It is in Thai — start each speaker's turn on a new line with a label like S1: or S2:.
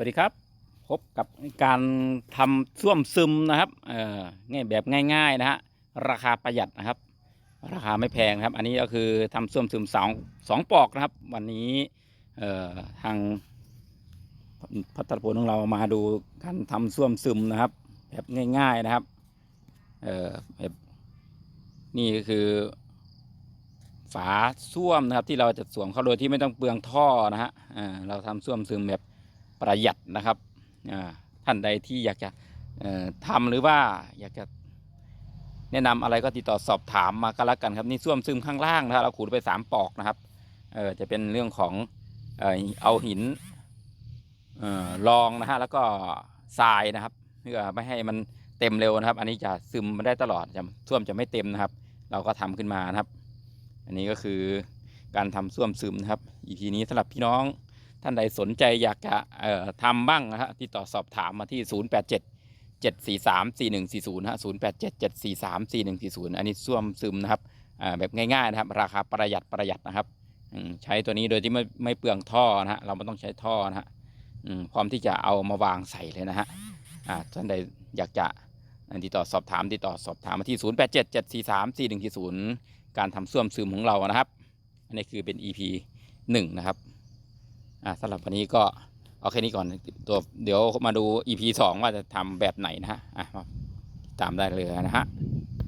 S1: วัสดีครับ พบกับการทำส้วมซึมนะครับเออง่ายแบบง่าย ๆ นะฮะราคาประหยัดนะครับ ราคาไม่แพงครับ อันนี้ก็คือทำส้วมซึมสองสองปอกนะครับ วันนี้เอ่อทางพัฒนพลของเรามาดูการทำส้วมซึมนะครับ แบบง่าย ๆนะครับเออแบบนี่ก็คือ ฝาส้วมนะครับที่เราจะสวมเข้าโดยที่ไม่ต้องเปลืองท่อนะฮะเราทำส้วมซึมแบบ ประหยัดนะครับท่านใดที่อยากจะทำหรือว่าอยากจะแนะนำอะไรก็ติดต่อสอบถามมาก็แล้วกันครับนี่ส้วมซึมข้างล่างนะครับเราขูดไปสามปอกนะครับเออจะเป็นเรื่องของเออเอาหินเออรองนะฮะแล้วก็ทรายนะครับเพื่อไม่ให้มันเต็มเร็วนะครับ อันนี้จะซึมมาได้ตลอดจะส้วมจะไม่เต็มนะครับ เราก็ทำขึ้นมานะครับ อันนี้ก็คือการทำส้วมซึมนะครับ EP นี้สำหรับพี่น้อง ท่านใดสนใจอยากจะทำบ้างนะฮะติดต่อสอบถามมาที่ 0 8 7 7 4 3 4 1 4 0นะฮะ0 8 7 7 4 3 4 1 4 0 อันนี้ส้วมซึมนะครับแบบง่ายๆนะครับ ราคาประหยัดประหยัดนะครับใช้ตัวนี้โดยที่ไม่ไม่เปลืองท่อนะฮะเราไม่ต้องใช้ท่อนะฮะพร้อมที่จะเอามาวางใส่เลยนะฮะท่านใดอยากจะติดต่อสอบถามติดต่อสอบถามมาที่ 0 8 7 7 4 3 4 1 4 0 การทำส้วมซึมของเรานะครับ อันนี้คือเป็น EP หนึ่งนะครับ อะสำหรับวันนี้ก็เอาแค่นี้ก่อนตัวเดี๋ยวมาดู EP สองว่าจะทำแบบไหนนะฮะอะตามได้เลยนะฮะ